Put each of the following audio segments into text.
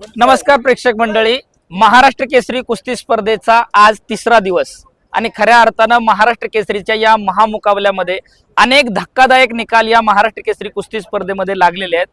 नमस्कार प्रेक्षक मंडळी. महाराष्ट्र केसरी कुस्ती स्पर्धेचा आज तिसरा दिवस. आणि खऱ्या अर्थानं महाराष्ट्र केसरीच्या या महामुकाबल्यामध्ये अनेक धक्कादायक निकाल या महाराष्ट्र केसरी कुस्ती स्पर्धेमध्ये लागलेले आहेत.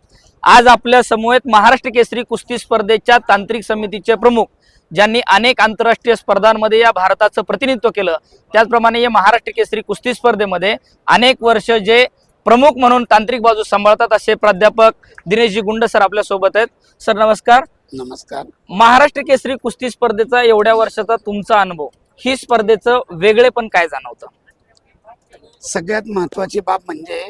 आज आपल्या समूहेत महाराष्ट्र केसरी कुस्ती स्पर्धेच्या तांत्रिक समितीचे प्रमुख ज्यांनी अनेक आंतरराष्ट्रीय स्पर्धांमध्ये या भारताचं प्रतिनिधित्व केलं त्याचप्रमाणे या महाराष्ट्र केसरी कुस्ती स्पर्धेमध्ये अनेक वर्ष जे प्रमुख म्हणून तांत्रिक बाजू सांभाळतात असे प्राध्यापक दिनेशजी गुंड सर आपल्यासोबत आहेत. सर नमस्कार. नमस्कार. महाराष्ट्र केसरी कुस्ती स्पर्धेचा एवढ्या वर्षाचा तुमचा अनुभव ही स्पर्धेचं वेगळे पण काय जाणवतं? सगळ्यात महत्वाची बाब म्हणजे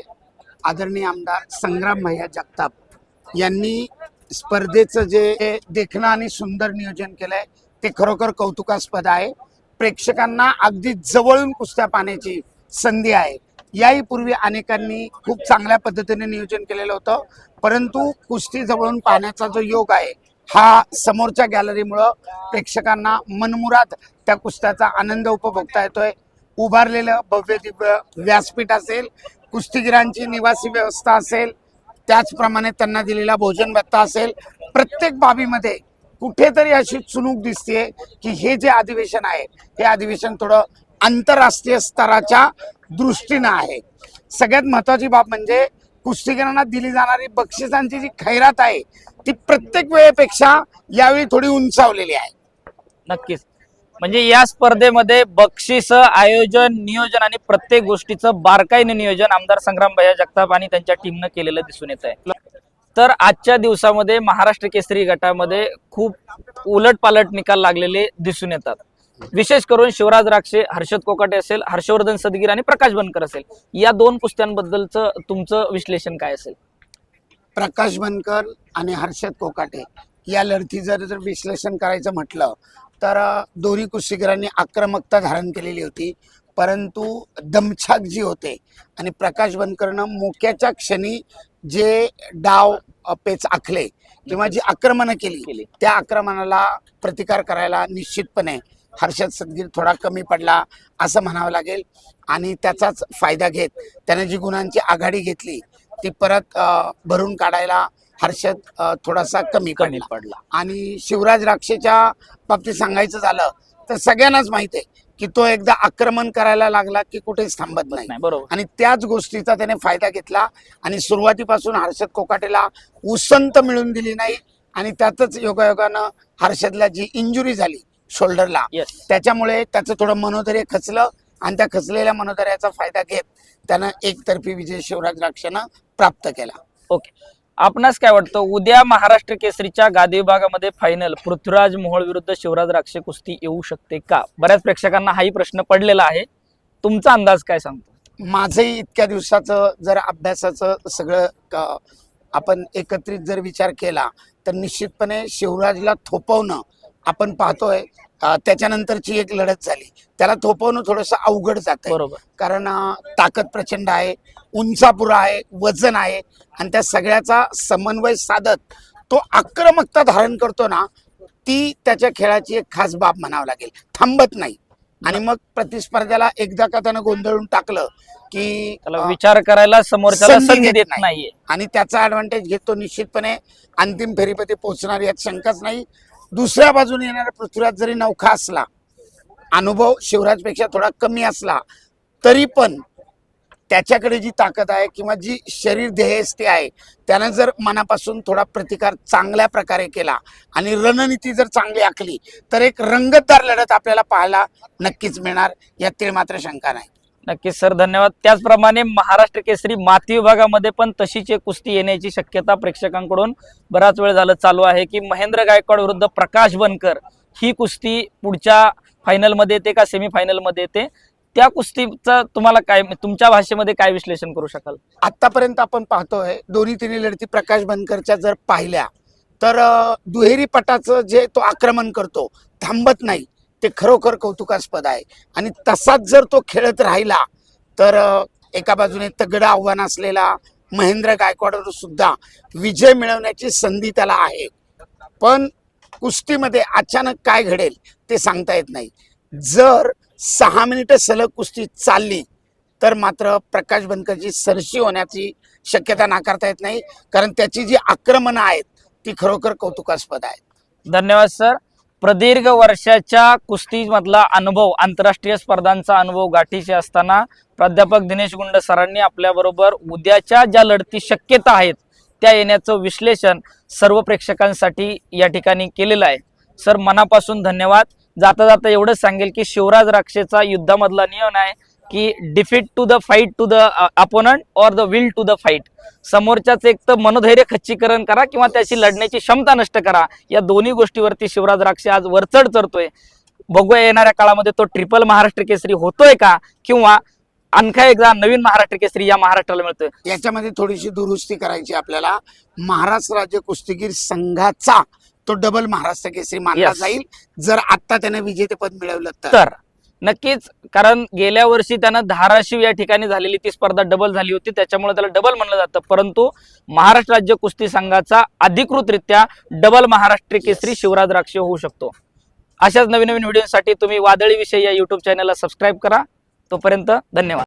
आदरणीय आमदार संग्राम भैया जगताप यांनी स्पर्धेचं जे देखणं आणि सुंदर नियोजन केलंय ते खरोखर कौतुकास्पद आहे. प्रेक्षकांना अगदी जवळून कुस्त्या पाहण्याची संधी आहे. याही पूर्वी अनेकांनी खूप चांगल्या पद्धतीने नियोजन केलेलं होतं परंतु कुस्ती जवळून पाहण्याचा जो योग आहे हा समोरच्या गॅलरीमुळं प्रेक्षकांना मनमुराद त्या कुस्त्याचा आनंद उपभोगता येतोय. उभारलेलं भव्य दिव्य व्यासपीठ असेल कुस्तीगिरांची निवासी व्यवस्था असेल त्याचप्रमाणे त्यांना दिलेला भोजन भत्ता असेल प्रत्येक बाबीमध्ये कुठेतरी अशी चुनूक दिसते की हे जे अधिवेशन आहे हे अधिवेशन थोडं आंतरराष्ट्रीय स्तराच्या दृष्टीनं आहे. सगळ्यात महत्वाची बाब म्हणजे कुस्तीगिरांना दिली जाणारी बक्षिसांची जी खैरात आहे ती प्रत्येक वेळेपेक्षा यावेळी थोडी उंचावलेली आहे. नक्कीच. म्हणजे या स्पर्धेमध्ये बक्षीस आयोजन नियोजन आणि प्रत्येक गोष्टीचं बारकाईने नियोजन आमदार संग्राम भैया जगताप आणि त्यांच्या टीमनं केलेलं दिसून येत आहे तर आजच्या दिवसामध्ये महाराष्ट्र केसरी गटामध्ये खूप उलटपालट निकाल लागलेले दिसून येतात. विशेष करून शिवराज राक्षे हर्षद कोकाटे असेल हर्षवर्धन सदगीर आणि प्रकाश बनकर असेल. या दोन कुस्त्यांबद्दलचं तुमचं विश्लेषण काय असेल? प्रकाश बनकर आणि हर्षद कोकाटे या लढती जर जर विश्लेषण करायचं म्हटलं तर दोन्ही कुस्तीगिरांनी आक्रमकता धारण केलेली होती परंतु दमछाक जी होते आणि प्रकाश बनकरनं मोक्याच्या क्षणी जे डाव पेच आखले किंवा जी आक्रमणं केली केली. त्या आक्रमणाला प्रतिकार करायला निश्चितपणे हर्षद सदगीर थोडा कमी पडला असं म्हणावं लागेल आणि त्याचाच फायदा घेत त्याने जी गुणांची आघाडी घेतली ती परत भरून काढायला हर्षद थोडासा कमी कमी पडला. आणि शिवराज राक्षेच्या बाबतीत सांगायचं झालं तर सगळ्यांनाच माहिती आहे की तो एकदा आक्रमण करायला लागला की कुठेच थांबत नाही. बरोबर. आणि त्याच गोष्टीचा त्याने फायदा घेतला आणि सुरुवातीपासून हर्षद कोकाटेला उसंत मिळून दिली नाही आणि त्यातच योगायोगानं हर्षदला जी इंजुरी झाली शोल्डरला त्याच्यामुळे त्याचं थोडं मनोधैर्य खचलं आणि त्या खचलेल्या मनोधैर्याचा फायदा घेत त्यानं एकतर्फी विजय शिवराज राक्षेनं प्राप्त केला. ओके. आपणास काय वाटतं? उद्या महाराष्ट्र केसरीच्या गादी विभागामध्ये फायनल पृथ्वीराज मोहोळ विरुद्ध शिवराज राक्षे कुस्ती येऊ शकते का? बऱ्याच प्रेक्षकांना हाही प्रश्न पडलेला आहे. तुमचा अंदाज काय सांगतो? माझंही इतक्या दिवसाचं जर अभ्यासाचं सगळं आपण एकत्रित जर विचार केला तर निश्चितपणे शिवराजला थोपवणं आपण पाहतोय. त्याच्यानंतरची एक लढत झाली. त्याला थोपवणं थोडंसं अवघड जात बरोबर. कारण ताकद प्रचंड आहे उंचापुरा आहे वजन आहे आणि त्या सगळ्याचा समन्वय साधत तो आक्रमकता धारण करतो ना ती त्याच्या खेळाची एक खास बाब म्हणावं लागेल. थांबत नाही. आणि मग प्रतिस्पर्ध्याला एकदा का त्यानं गोंधळून टाकलं की विचार करायला समोरच्याला देत नाही. आणि त्याचा ऍडव्हान्टेज घेतो निश्चितपणे. अंतिम फेरीमध्ये पोहोचणार यात शंकाच नाही. दुसऱ्या बाजूने येणारा पृथ्वीराज जरी नौखा असला अनुभव शिवराजपेक्षा थोडा कमी असला तरी पण त्याच्याकडे जी ताकद आहे किंवा जी शरीर ध्येयस्थे आहे त्यानं जर मनापासून थोडा प्रतिकार चांगल्या प्रकारे केला आणि रणनीती जर चांगली आखली तर एक रंगतदार लढत आपल्याला पाहायला नक्कीच मिळणार यात मात्र शंका नाही. नक्कीच सर धन्यवाद. त्याचप्रमाणे महाराष्ट्र केसरी माती विभागामध्ये पण तशीच एक कुस्ती येण्याची शक्यता प्रेक्षकांकडून बराच वेळ झालं चालू आहे की महेंद्र गायकवाड विरुद्ध प्रकाश बनकर ही कुस्ती पुढच्या फायनलमध्ये येते का सेमीफायनलमध्ये येते? त्या कुस्तीचं तुम्हाला काय तुमच्या भाषेमध्ये काय विश्लेषण करू शकाल? आतापर्यंत आपण पाहतोय दोन्ही तिन्ही लढती प्रकाश बनकरच्या जर पाहिल्या तर दुहेरी पटाचं जे तो आक्रमण करतो थांबत नाही. ते खरोखर कौतुकास्पद आहे. आणि तसाच जर तो खेळत राहिला तर एका बाजूने तगडं आव्हान असलेला महेंद्र गायकवाडवर सुद्धा विजय मिळवण्याची संधी त्याला आहे. पण कुस्तीमध्ये अचानक काय घडेल ते सांगता येत नाही. जर सहा मिनिटं सलग कुस्ती चालली तर मात्र प्रकाश बनकरची सरशी होण्याची शक्यता नाकारता येत नाही. कारण त्याची जी आक्रमणं आहेत ती खरोखर कौतुकास्पद आहेत. धन्यवाद सर. प्रदीर्घ वर्षाच्या कुस्तीमधला अनुभव आंतरराष्ट्रीय स्पर्धांचा अनुभव गाठीशी असताना प्राध्यापक दिनेश गुंड सरांनी आपल्याबरोबर उद्याच्या ज्या लढती शक्यता आहेत त्या येण्याचं विश्लेषण सर्व प्रेक्षकांसाठी या ठिकाणी केलेलं आहे. सर मनापासून धन्यवाद. जाता जाता एवढंच सांगेल की शिवराज राक्षेचा युद्धामधला नियम आहे की defeat to the fight to the opponent or the will to the fight समोरच्याच एक तर मनोधैर्य खच्चीकरण करा किंवा त्याची लढण्याची क्षमता नष्ट करा. या दोन्ही गोष्टीवरती शिवराज राक्षे आज वरचढ चढतोय. बघूया येणाऱ्या काळामध्ये तो ट्रिपल महाराष्ट्र केसरी होतोय का? किंवा आणखा एकदा नवीन महाराष्ट्र केसरी या महाराष्ट्राला मिळतोय. याच्यामध्ये थोडीशी दुरुस्ती करायची आपल्याला. महाराष्ट्र राज्य कुस्तीगीर संघाचा तो डबल महाराष्ट्र केसरी मानला Yes. जाईल. जर आता त्याने विजेतेपद मिळवलं तर. तर नक्कीच कारण गेल्या वर्षी त्यानं धाराशिव या ठिकाणी झालेली ती स्पर्धा डबल झाली होती त्याच्यामुळे त्याला डबल म्हणलं जातं. परंतु महाराष्ट्र राज्य कुस्ती संघाचा अधिकृतरित्या डबल महाराष्ट्र केसरी शिवराज राक्षे होऊ शकतो. अशाच नवीन नवीन व्हिडिओसाठी तुम्ही वादळी विषय या युट्यूब चॅनलला सबस्क्राईब करा. तोपर्यंत धन्यवाद.